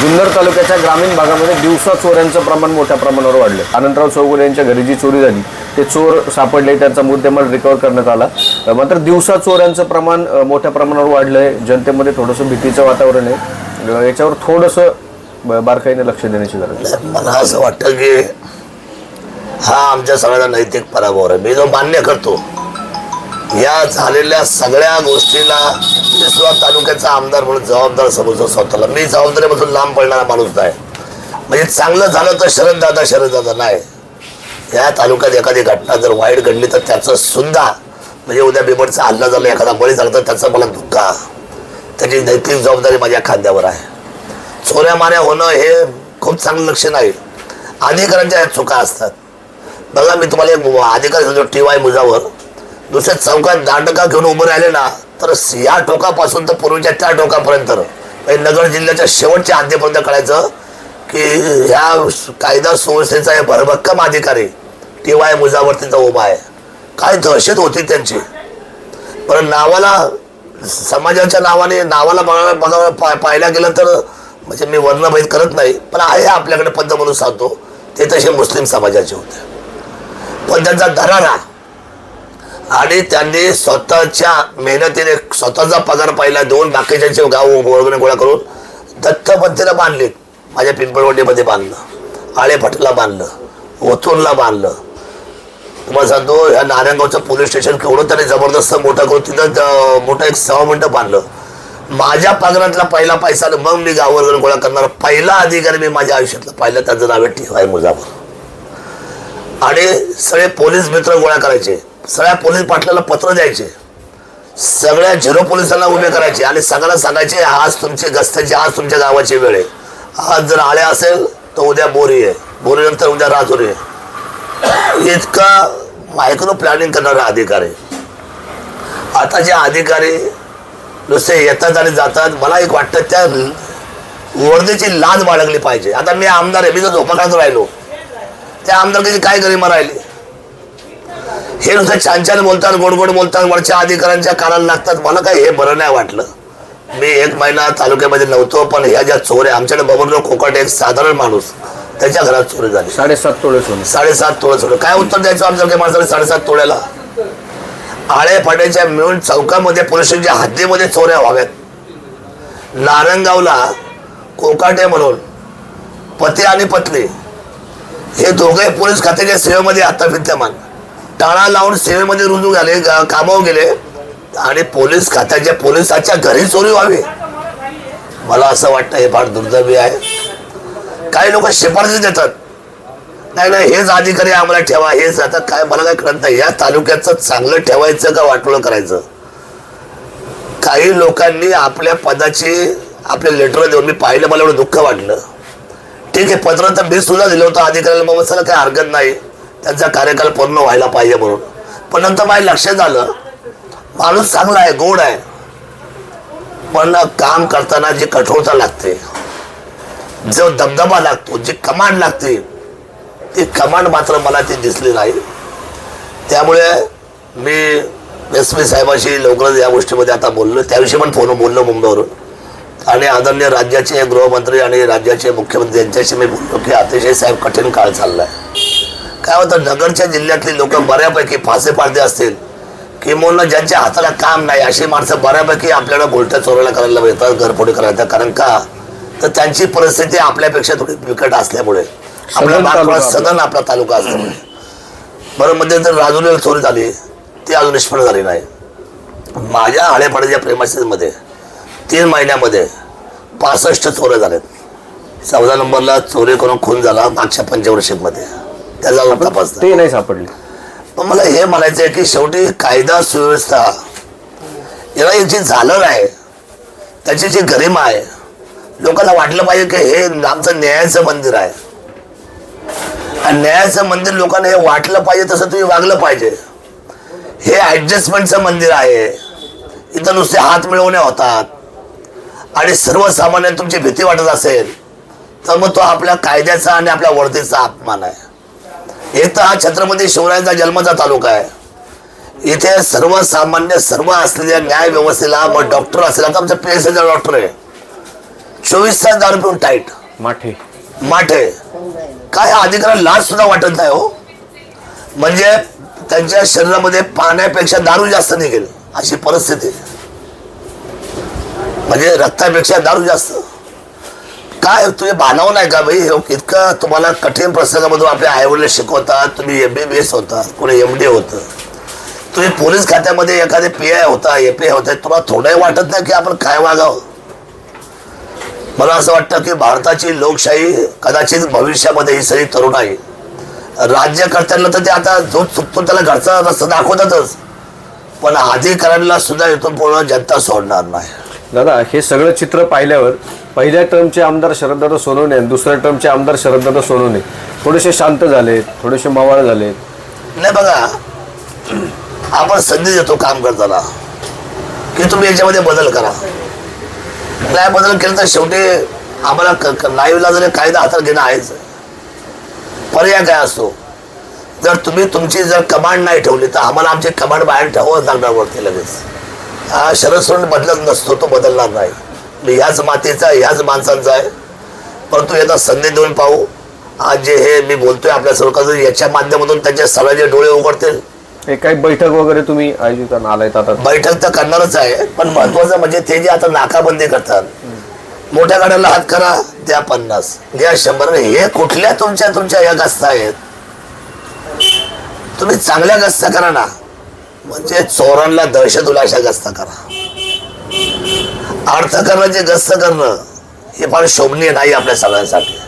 जुन्नर तालुक्याच्या ग्रामीण भागामध्ये दिवसा चोऱ्यांचं प्रमाण मोठ्या प्रमाणावर वाढलं. अनंतराव चौगुले यांच्या घरी जी चोरी झाली ते चोर सापडले त्यांचा मुद्देमाल रिकवर करण्यात आला. मात्र दिवसा चोऱ्यांचं प्रमाण मोठ्या प्रमाणावर वाढलं आहे जनतेमध्ये थोडंसं भीतीचं वातावरण आहे. याच्यावर थोडंसं बारकाईने लक्ष देण्याची गरज आहे. मला असं वाटतं की हा आमच्या सगळ्यांचा नैतिक पराभव आहे. मी जो मान्य करतो या झालेल्या सगळ्या गोष्टीला विश्वा तालुक्याचा आमदार म्हणून जबाबदार समजतो स्वतःला. मी जबाबदारीपासून लांब पडणारा माणूस नाही. म्हणजे चांगलं झालं तर शरद दादा शरद दादा नाही. या तालुक्यात एखादी घटना जर वाईट घडली तर त्याचं सुद्धा म्हणजे उद्या बिबटचा हल्ला झाला एखादा बळी झाला तर त्याचं मला दुःख. त्याची नैतिक जबाबदारी माझ्या खांद्यावर आहे. चोऱ्या माऱ्या होणं हे खूप चांगलं लक्षण आहे अधिकाऱ्यांच्या ह्या चुका असतात. बघा मी तुम्हाला एक अधिकारी सांगतो टी वाय मुजावर. दुसऱ्या चौकात दांडका घेऊन उभं राहिले ना तर या टोकापासून तर पूर्वीच्या त्या टोकापर्यंत. म्हणजे नगर जिल्ह्याच्या शेवटच्या हद्दीपर्यंत कळायचं की ह्या कायदा सुव्यवस्थेचा हे भरभक्कम अधिकारी टी वाय मुजावर उभा आहे. काय दहशत होती त्यांची. पण नावाला समाजाच्या नावाने नावाला बघा बघा पा- पाहायला गेलं तर म्हणजे मी वर्णभेद करत नाही पण आहे आपल्याकडे पद्धत म्हणून सांगतो ते तसे मुस्लिम समाजाचे होते. पण त्यांचा धरारा आणि त्यांनी स्वतःच्या मेहनतीने स्वतःचा पगार पाहिला. दोन बाकीच्यांचे गाव वगैरे गोळा करून दत्तपंथीला बांधले माझ्या पिंपळवंडीमध्ये बांधलं. आळेभटला बांधलं. ओथूरला बांधलं. तुम्हाला सांगतो ह्या नारायणगावचं पोलीस स्टेशन केवढं त्याने जबरदस्त मोठं करून तिथं मोठं एक सहा मिनटं बांधलं. माझ्या पगारातला पहिला पैसा आणि मग मी गावावर गोळा करणार. पहिला अधिकारी मी माझ्या आयुष्यातला पहिला त्यांचं नाव आहे टी वाय मुजावर आणि सगळे पोलीस मित्र गोळा करायचे. सगळ्या पोलीस पाटलाला पत्र द्यायचे. सगळ्या झिरो पोलिसांना उभे करायचे आणि सगळ्यांना सांगायचे आज तुमचे गस्त्याची आज तुमच्या गावाची वेळ आहे. आज जर आळे असेल तर उद्या बोरी आहे. बोरीनंतर उद्या राजुरी आहे. इतका मायक्रो प्लॅनिंग करणारा अधिकारी. आता जे अधिकारी नुसते येतात आणि जातात मला एक वाटतं त्या वर्धेची लाज बाळगली पाहिजे. आता मी आमदार आहे मी जर झोपा राहिलो. त्या आमदारकीची काय गरिमा राहिली? हे नुसतं छान छान बोलतात गोड गोड बोलतात वरच्या अधिकाऱ्यांच्या कानाला लागतात. मला काय हे बरं नाही वाटलं. मी एक महिना तालुक्यामध्ये नव्हतो पण ह्या ज्या चोऱ्या आमच्याकडे बबनराव कोकट एक साधारण माणूस त्याच्या घरात चोरी झाली. साडेसात तोळे सोने साडेसात तोळे सोडलं काय उत्तर द्यायचं आमच्या काही माणसाने साडेसात तोड्याला आळे फाट्याच्या मिळून चौकामध्ये पोलिसांच्या हद्दीमध्ये चोऱ्या व्हाव्यात. नारंगावला कोकाटे म्हणून पती आणि पत्नी हे दोघे पोलीस खात्याच्या सेवेमध्ये आता विद्यमान. टाळा लावून सेवेमध्ये रुजू झाले कामावर गेले. आणि पोलीस खात्याच्या पोलिसाच्या घरी चोरी व्हावी. मला असं वाटतं हे फार दुर्दैवी आहे. काही लोक शिफारसी देतात. नाही नाही हेच अधिकारी आम्हाला ठेवा हेच आता काय मला काय कळत नाही. या तालुक्याचं चांगलं ठेवायचं का वाटोळं करायचं? काही लोकांनी आपल्या पदाची आपले लेटर देऊन मी पाहिलं मला एवढं दुःख वाटलं. ठीक आहे पत्र तर मी सुद्धा दिलं होतं अधिकाऱ्याला मग चला काही हरकत नाही. त्यांचा कार्यकाल पूर्ण व्हायला पाहिजे म्हणून. पण नंतर माझ्या लक्षात आलं माणूस चांगला आहे गोड आहे. पण काम करताना जी कठोरता लागते जो दबदबा लागतो जी कमांड लागते ती कमांड मात्र मला ती दिसली नाही. त्यामुळे मी एस पी साहेबाशी लवकरच या गोष्टीमध्ये आता बोललो. त्याविषयी पण फोन बोललो मुंबईवरून. आणि आदरणीय राज्याचे गृहमंत्री आणि राज्याचे मुख्यमंत्री यांच्याशी मी बोललो की अतिशय साहेब कठीण काळ चालला आहे काय होतं नगरच्या जिल्ह्यातली लोक बऱ्यापैकी फासे पाडते असतील. किंवा ज्यांच्या हाताला काम नाही अशी माणसं बऱ्यापैकी आपल्याला गोलट्या चोरायला करायला येतात घरफोडी करायला. कारण का? तर त्यांची परिस्थिती आपल्यापेक्षा थोडी बिकट असल्यामुळे. आपला सदन आपला. तालुका असल्यामुळे. बरं मध्ये तर राजुरीला चोरी झाली ती अजून निष्फळ झाली नाही. माझ्या आळेपाड्याच्या प्रेमाशीमध्ये तीन महिन्यामध्ये पासष्ट चोऱ्या झाल्यात चौदा नंबरला चोरी करून खून झाला मागच्या पंचवर्षीमध्ये. त्याचा अजून तपास नाही. ते नाही सापडले. पण मला हे म्हणायचं आहे की शेवटी कायदा सुव्यवस्था याला हे जे झालं आहे त्याची जी गरिमा आहे लोकांना वाटलं पाहिजे की हे आमचं न्यायाचं मंदिर आहे. आणि न्यायाचं मंदिर लोकांना हे वाटलं पाहिजे तसं तुम्ही वागलं पाहिजे. हे ऍडजस्टमेंटचं मंदिर आहे. इथं नुसते हात मिळवण्या होतात. आणि सर्वसामान्य तुमची भीती वाटत असेल तर मग तो आपल्या कायद्याचा आणि आपल्या वर्दीचा अपमान आहे. तर हा छत्रपती शिवरायांचा जन्माचा तालुका आहे. इथे सर्वसामान्य सर्व असलेल्या न्याय व्यवस्थेला मग डॉक्टर असेल. आता आमचा पी एस डॉक्टर आहे. चोवीस तास दारू पिऊन टाईट माठे. माठे. काय हा अधिकारी लाज सुद्धा वाटत नाही हो. म्हणजे त्यांच्या शरीरामध्ये पाण्यापेक्षा दारू जास्त निघेल अशी परिस्थिती. म्हणजे रक्तापेक्षा दारू जास्त. काय तुम्ही बांधावं नाही का भाई हो, इतकं तुम्हाला कठीण प्रसंगामधून आपले आईवडील शिकवतात तुम्ही एम बी बी एस होता कोणी एम डी होतं. तुम्ही पोलीस खात्यामध्ये एखादे पी आय होता ए पी आय होता तुम्हाला थोडंही वाटत नाही की आपण काय वागावं? मला असं वाटतं की भारताची लोकशाही कदाचित भविष्यामध्ये ही सगळी तरुण आहे. राज्यकर्त्यांना तर ते आता जो चुकतो त्याला घरचा रस्ता दाखवतातच. पण अधिकाऱ्यांना सुद्धा इथून पूर्ण जनता सोडणार नाही. दादा हे सगळं चित्र पाहिल्यावर पहिल्या टर्मचे आमदार शरददादा सोनवणे आणि दुसऱ्या टर्मचे आमदार शरददादा सोनवणे. थोडेसे शांत झालेत थोडेसे मावाळ झालेत नाही बघा आपण संधी देतो काम करताना. की तुम्ही याच्यामध्ये बदल करा. नाही बदल केलं तर शेवटी आम्हाला नाईला जरी कायदा हातात घेणं आहेच. पर्याय काय असतो? जर तुम्ही तुमची जर कमांड नाही ठेवली तर आम्हाला आमची कमांड बाहेर ठेवावं लागणार वरती लगेच. हा शरद सोडून बदलत नसतो तो बदलणार नाही. ह्याच मातीचा ह्याच माणसांचा आहे. परंतु यांना संधी देऊन पाहू. आज जे हे मी बोलतोय आपल्या सरकार याच्या माध्यमातून त्यांचे सगळ्याचे डोळे उघडतील. हे काही बैठक वगैरे तुम्ही आयोजित आलायत आता? बैठक तर करणारच आहे पण महत्वाचं म्हणजे ते जे आता नाकाबंदी करतात. मोठ्या गाड्याला हात करा द्या पन्नास. घ्या शंभर. हे कुठल्या तुमच्या तुमच्या या गस्ता आहेत? तुम्ही चांगल्या गस्ता करा ना. म्हणजे चोरांना दहशत उला अशा गस्ता करा. अर्थकरणाचे गस्त करणं हे फार शोभनीय नाही आपल्या सगळ्यांसाठी.